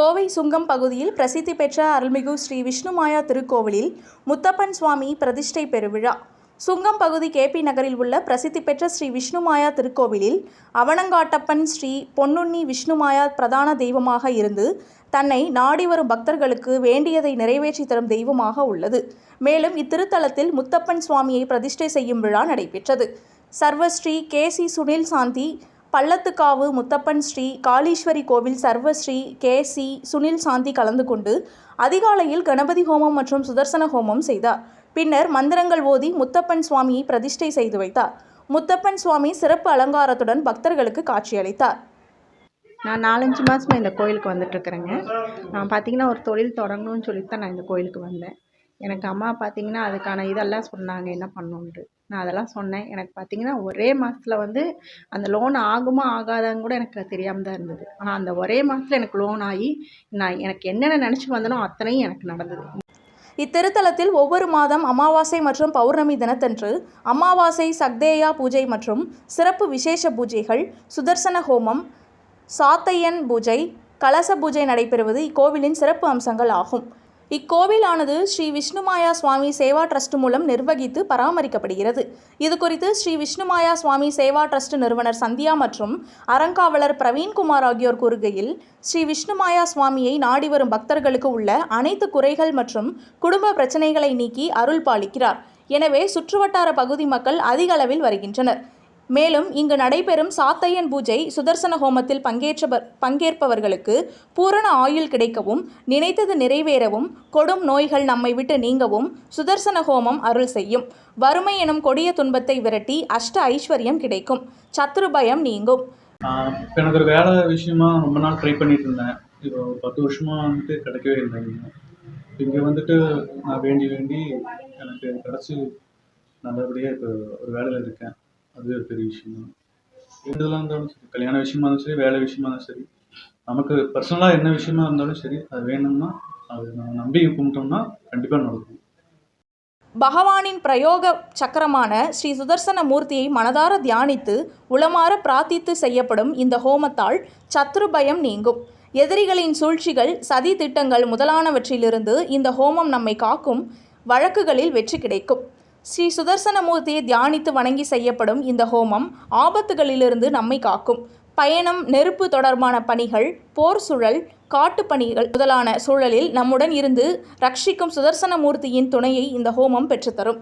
கோவை சுங்கம் பகுதியில் பிரசித்தி பெற்ற அருள்மிகு ஸ்ரீ விஷ்ணுமாயா திருக்கோவிலில் முத்தப்பன் சுவாமி பிரதிஷ்டை பெருவிழா. சுங்கம் பகுதி கேபி நகரில் உள்ள பிரசித்தி பெற்ற ஸ்ரீ விஷ்ணுமாயா திருக்கோவிலில் அவனங்காட்டப்பன் ஸ்ரீ பொன்னுண்ணி விஷ்ணுமாயா பிரதான தெய்வமாக இருந்து தன்னை நாடி வரும் பக்தர்களுக்கு வேண்டியதை நிறைவேற்றி தரும் தெய்வமாக உள்ளது. மேலும் இத்திருத்தலத்தில் முத்தப்பன் சுவாமியை பிரதிஷ்டை செய்யும் விழா நடைபெற்றது. சர்வஸ்ரீ கே. சி. சுனில் சாந்தி பள்ளத்துக்காவு முத்தப்பன் ஸ்ரீ காளீஸ்வரி கோவில் சர்வஸ்ரீ கே சி சுனில் சாந்தி கலந்து கொண்டு அதிகாலையில் கணபதி ஹோமம் மற்றும் சுதர்சன ஹோமம் செய்தார். பின்னர் மந்திரங்கள் ஓதி முத்தப்பன் சுவாமியை பிரதிஷ்டை செய்து வைத்தார். முத்தப்பன் சுவாமி சிறப்பு அலங்காரத்துடன் பக்தர்களுக்கு காட்சியளித்தார். நான் நாலஞ்சு மாதமா இந்த கோயிலுக்கு வந்துட்டுருக்குறேங்க நான் பார்த்தீங்கன்னா ஒரு தொழில் தொடங்கணும்னு சொல்லிட்டு தான் நான் இந்த கோயிலுக்கு வந்தேன். எனக்கு அம்மா பார்த்தீங்கன்னா அதுக்கான இதெல்லாம் சொன்னாங்க என்ன பண்ணணுன்ட்டு நான் அதெல்லாம் சொன்னேன். எனக்கு பார்த்தீங்கன்னா ஒரே மாதத்துல வந்து அந்த லோன் ஆகுமா ஆகாதான்னு கூட எனக்கு தெரியாமல் தான் இருந்தது. ஆனால் அந்த ஒரே மாதத்துல எனக்கு லோன் ஆகி நான் எனக்கு என்னென்ன நினச்சி வந்தனோ அத்தனையும் எனக்கு நடந்தது. இத்திருத்தலத்தில் ஒவ்வொரு மாதம் அமாவாசை மற்றும் பௌர்ணமி தினத்தன்று அமாவாசை சக்தேயா பூஜை மற்றும் சிறப்பு விசேஷ பூஜைகள் சுதர்சன ஹோமம் சாத்தையன் பூஜை கலச பூஜை நடைபெறுவது இக்கோவிலின் சிறப்பு அம்சங்கள் ஆகும். இக்கோவிலானது ஸ்ரீ விஷ்ணுமாயா சுவாமி சேவா ட்ரஸ்ட் மூலம் நிர்வகித்து பராமரிக்கப்படுகிறது. இது குறித்து ஸ்ரீ விஷ்ணுமாயா சுவாமி சேவா ட்ரஸ்ட் நிறுவனர் சந்தியா மற்றும் அறங்காவலர் பிரவீன்குமார் ஆகியோர் கூறுகையில் ஸ்ரீ விஷ்ணுமாயா சுவாமியை நாடி வரும் பக்தர்களுக்கு உள்ள அனைத்து குறைகள் மற்றும் குடும்ப பிரச்சனைகளை நீக்கி அருள் பாலிக்கிறார். எனவே சுற்றுவட்டார பகுதி மக்கள் அதிக அளவில் வருகின்றனர். மேலும் இங்கு நடைபெறும் சாத்தையன் பூஜை சுதர்சன ஹோமத்தில் பங்கேற்றவர் பங்கேற்பவர்களுக்கு பூரண ஆயுள் கிடைக்கவும் நினைத்தது நிறைவேறவும் கொடும் நோய்கள் நம்மை விட்டு நீங்கவும் சுதர்சன ஹோமம் அருள் செய்யும். வறுமை எனும் கொடிய துன்பத்தை விரட்டி அஷ்ட ஐஸ்வர்யம் கிடைக்கும். சத்ரு பயம் நீங்கும். எனக்கு ஒரு வேலை விஷயமா ரொம்ப நாள் ட்ரை பண்ணிட்டு இருந்தேன். இப்போ பத்து வருஷமா வந்துட்டு கிடைக்கவே இல்லை இங்கே. வந்துட்டு நான் வேண்டி வேண்டி எனக்கு கிடச்சி நல்லபடியாக இப்போ ஒரு வேலையில் இருக்கேன். அது ஒரு பெரிய விஷயம் தான் இதெல்லாம் இருந்தாலும் சரி கல்யாண விஷயமா இருந்தாலும் சரி வேலை விஷயமா இருந்தாலும் சரி நமக்கு பர்சனலாக என்ன விஷயமா இருந்தாலும் சரி அது வேணும்னா அது நம்ம நம்பி கும்பிட்டோம்னா கண்டிப்பாக நடக்கும். பகவானின் பிரயோக சக்கரமான ஸ்ரீ சுதர்சன மூர்த்தியை மனதார தியானித்து உளமாற பிரார்த்தித்து செய்யப்படும் இந்த ஹோமத்தால் சத்ரு பயம் நீங்கும். எதிரிகளின் சூழ்ச்சிகள் சதி திட்டங்கள் முதலானவற்றிலிருந்து இந்த ஹோமம் நம்மை காக்கும் வழக்குகளில் வெற்றி கிடைக்கும். ஸ்ரீ சுதர்சன மூர்த்தியை தியானித்து வணங்கி செய்யப்படும் இந்த ஹோமம் ஆபத்துகளிலிருந்து நம்மை காக்கும். பயணம் நெருப்பு தொடர்பான பணிகள் போர் சூழல் காட்டு பணிகள் முதலான சூழலில் நம்முடன் இருந்து ரட்சிக்கும் சுதர்சன மூர்த்தியின் துணையை இந்த ஹோமம் பெற்றுத்தரும்.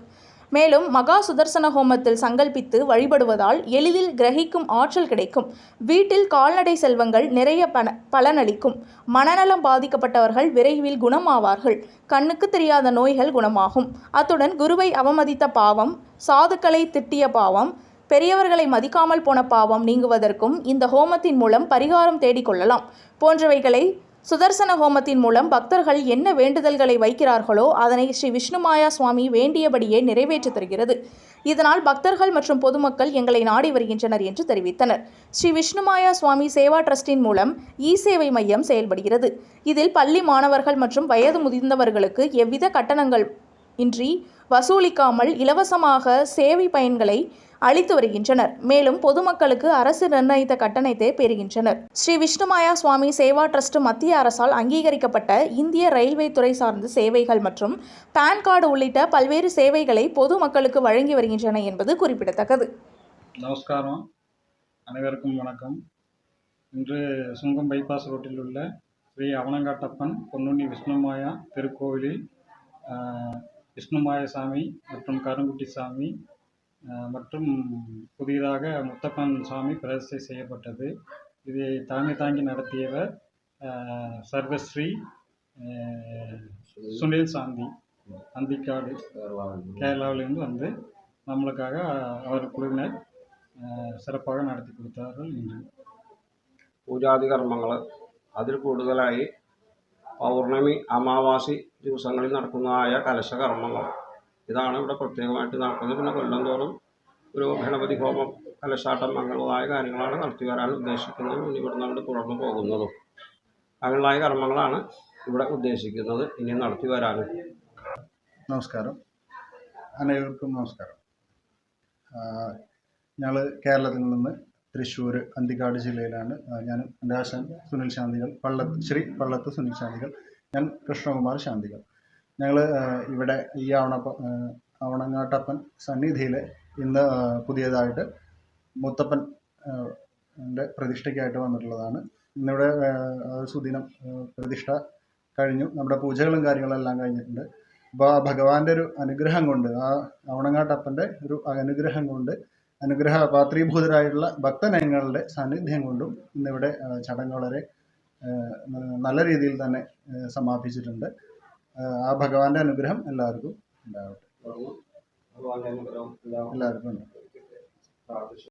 மேலும் மகா சுதர்சன ஹோமத்தில் சங்கல்பித்து வழிபடுவதால் எளிதில் கிரகிக்கும் ஆற்றல் கிடைக்கும். வீட்டில் கால்நடை செல்வங்கள் நிறைய பண பலனளிக்கும். மனநலம் பாதிக்கப்பட்டவர்கள் விரைவில் குணமாவார்கள். கண்ணுக்கு தெரியாத நோய்கள் குணமாகும். அத்துடன் குருவை அவமதித்த பாவம் சாதுக்களை திட்டிய பாவம் பெரியவர்களை மதிக்காமல் போன பாவம் நீங்குவதற்கும் இந்த ஹோமத்தின் மூலம் பரிகாரம் தேடிக்கொள்ளலாம் போன்றவைகளை சுதர்சன ஹோமத்தின் மூலம் பக்தர்கள் என்ன வேண்டுதல்களை வைக்கிறார்களோ அதனை ஸ்ரீ விஷ்ணுமாயா சுவாமி வேண்டியபடியே நிறைவேற்றி தருகிறது. இதனால் பக்தர்கள் மற்றும் பொதுமக்கள் எங்களை நாடி வருகின்றனர் என்று தெரிவித்தனர். ஸ்ரீ விஷ்ணுமாயா சுவாமி சேவா ட்ரஸ்டின் மூலம் இ சேவை மையம் செயல்படுகிறது. இதில் பள்ளி மாணவர்கள் மற்றும் வயது முதிர்ந்தவர்களுக்கு எவ்வித கட்டணங்கள் இன்றி வசூலிக்காமல் இலவசமாக சேவை பயன்களை அளித்து வருகின்றனர். மேலும் பொதுமக்களுக்கு அரசு நிர்ணயித்த கட்டணத்தை பெறுகின்றனர். ஸ்ரீ விஷ்ணுமாயா சுவாமி சேவா ட்ரஸ்ட் மத்திய அரசால் அங்கீகரிக்கப்பட்ட இந்திய ரயில்வே துறை சார்ந்த சேவைகள் மற்றும் பான் கார்டு உள்ளிட்ட பல்வேறு சேவைகளை பொதுமக்களுக்கு வழங்கி வருகின்றன என்பது குறிப்பிடத்தக்கது. நமஸ்காரம். அனைவருக்கும் வணக்கம். இன்று சுங்கம் பைபாஸ் ரோட்டில் உள்ள ஸ்ரீ அவனங்காட்டப்பன் பொன்னுண்ணி விஷ்ணுமாயா திருக்கோவிலில் விஷ்ணுமாயா விஷ்ணுமாய சாமி மற்றும் கருங்குட்டி சாமி மற்றும் புதிதாக முத்தப்பன் சுவாமி பிரதிஷ்டை செய்யப்பட்டது. இதை தாங்கி தாங்கி நடத்தியவர் சர்வஸ்ரீ சுனில் சாந்தி. அந்திக்காடு கேரளாவிலிருந்து வந்து நம்மளுக்காக அவர் குழுவினர் சிறப்பாக நடத்தி கொடுத்தார்கள் இன்று പൂജാതി കർമ്മങ്ങൾ അതിൽ കൂടുതലായി പൗർണമി അമാവാസി ദിവസങ്ങളിൽ നടക്കുന്നതായ കലശകർമ്മങ്ങൾ ഇതാണ് ഇവിടെ പ്രത്യേകമായിട്ട് നടക്കുന്നത്. പിന്നെ കൊല്ലം തോറും ഒരു ഗണപതി ഹോമം കലശാട്ടം അങ്ങനെയുള്ളതായ കാര്യങ്ങളാണ് നടത്തി വരാൻ ഉദ്ദേശിക്കുന്നത്. ഇനി ഇവിടെ നമ്മൾ തുടർന്ന് പോകുന്നതും അങ്ങനെയുള്ളതായ കർമ്മങ്ങളാണ് ഇവിടെ ഉദ്ദേശിക്കുന്നത് ഇനി നടത്തി വരാൻ. നമസ്കാരം. അനേവർക്കും നമസ്കാരം. ഞങ്ങൾ കേരളത്തിൽ നിന്ന് തൃശ്ശൂർ അന്തിക്കാട് ജില്ലയിലാണ്. ഞാൻ എന്റെ ആശാൻ സുനിൽ ശാന്തികൾ പള്ളത്ത് ശ്രീ പള്ളത്ത് സുനിൽ ശാന്തികൾ ഞാൻ കൃഷ്ണകുമാർ ശാന്തികൾ. ഞങ്ങൾ ഇവിടെ ഈ ആവണപ്പ ആവണങ്ങാട്ടപ്പൻ സന്നിധിയിൽ ഇന്ന് പുതിയതായിട്ട് മുത്തപ്പൻ പ്രതിഷ്ഠയ്ക്കായിട്ട് വന്നിട്ടുള്ളതാണ്. ഇന്നിവിടെ സുദിനം പ്രതിഷ്ഠ കഴിഞ്ഞു. നമ്മുടെ പൂജകളും കാര്യങ്ങളെല്ലാം കഴിഞ്ഞിട്ടുണ്ട്. അപ്പോൾ ആ ഭഗവാന്റെ ഒരു അനുഗ്രഹം കൊണ്ട് ആ ആവണങ്ങാട്ടപ്പന്റെ ഒരു അനുഗ്രഹം കൊണ്ട് അനുഗ്രഹ പാത്രീഭൂതരായിട്ടുള്ള ഭക്തനങ്ങളുടെ സാന്നിധ്യം കൊണ്ടും ഇന്നിവിടെ ചടങ്ങ് വളരെ നല്ല രീതിയിൽ തന്നെ സമാപിച്ചിട്ടുണ്ട്. ആ ഭഗവാന്റെ അനുഗ്രഹം എല്ലാവർക്കും ഉണ്ടാവട്ടെ. എല്ലാവർക്കും ഉണ്ടാവും